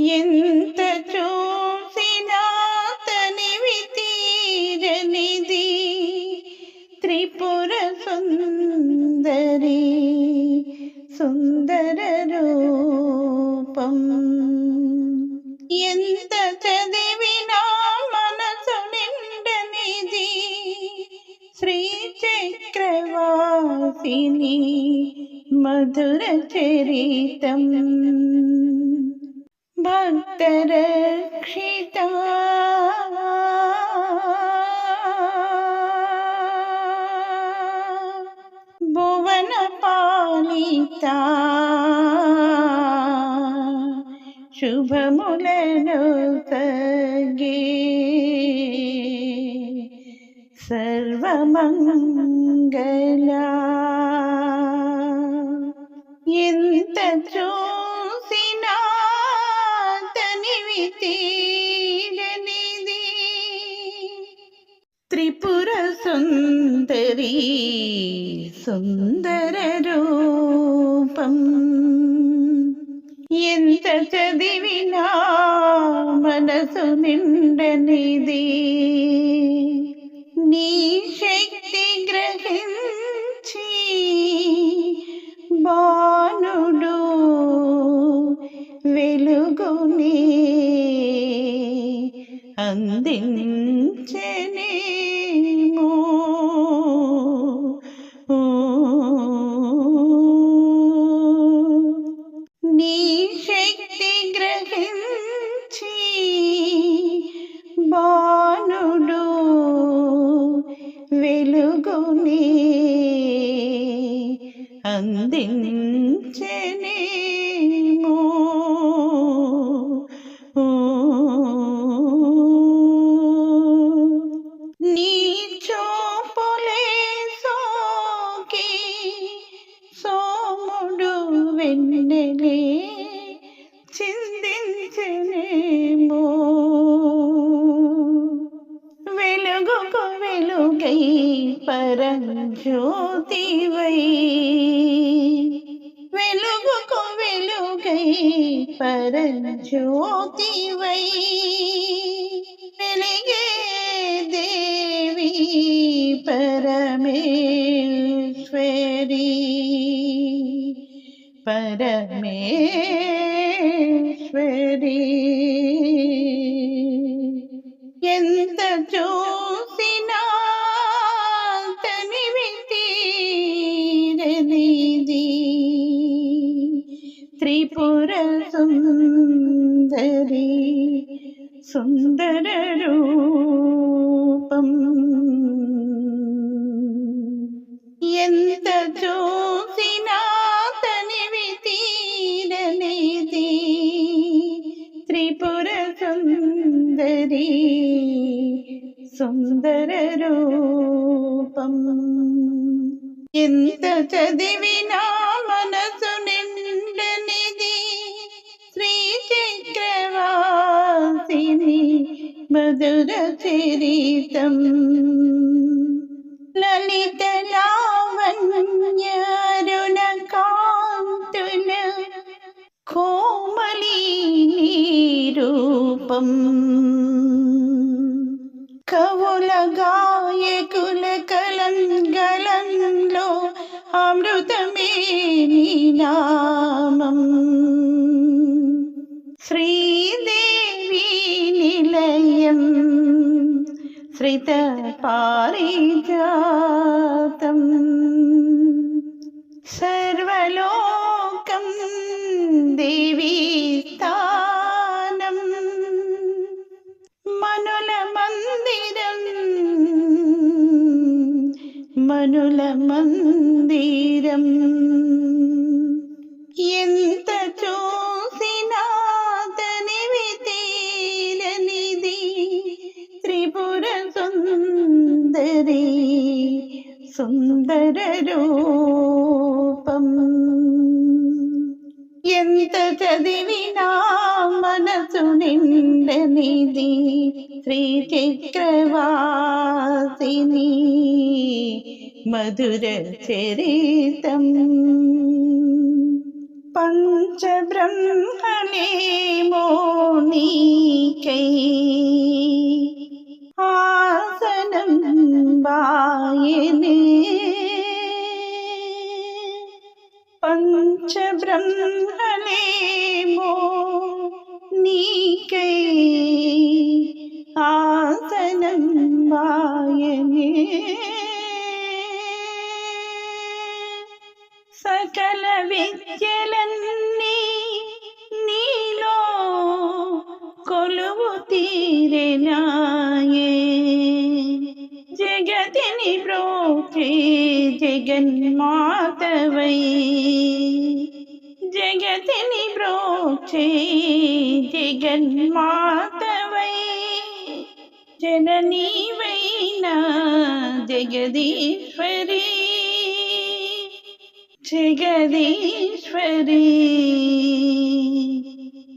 ఎంత చూసినా తనివి తీరనిది త్రిపుర సుందరి సుందర రూపం ఎంత చదివినా మనసు నిండనిది శ్రీ చక్రవాసిని మధుర చరితం भक्तरक्षिता भुवनपालिता शुभमुलनुतगे सर्वमङ्गला यन्त సుందరి సుందర రూపం. ఎంత చదివినా మనసు నిండనిది నీ శక్తి గ్రహించి బాణుడు వెలుగుని అందించనే നൽകുമേ അന്തിച്ചനേമോ നീച്ചോ പോലെ സോക്കി സോമുടു വെന്നലേ ചിന്തിച്ചനേ పరంజ్యోతివై వెలుగుకు వెలుగై పరంజ్యోతివై వెలిగే దేవి పరమేశ్వరి పరమేశ్వరి ఎంత చూసినా సుందర రూపం ఎంత చూసినా తనివి తీరనిది త్రిపుర సుందరి సుందర రూపం ఎంత చదివినా మనసు నిండనిది മധുരചരിതം ലളിത ലാവണ്യരുണകാന്തുന കോമളീ രൂപം ഹരിത പാരിജാതം സർവലോകം ദേവീ സ്ഥാനം മനുല മന്ദിരം മനുല മന്ദിരം രൂപം. എന്ത് ചതിനിനാമനസുനിന്റെ നിധി? ശ്രീചക്രവാസിനി മധുര ചരിതം. പഞ്ചബ്രഹ്മണേ മോണീ കൈ. బ్రహ్మలేమో నీకై ఆసనం వాయనే సకల విద్యలన్నీ నీలో కొలువు తీరనాయే జగతిని ప్రోచే జగన్మాతవై. జగతిని బ్రోచే జగన్మాతవై జననీవైన జగదీశ్వరి జగదీశ్వరీ.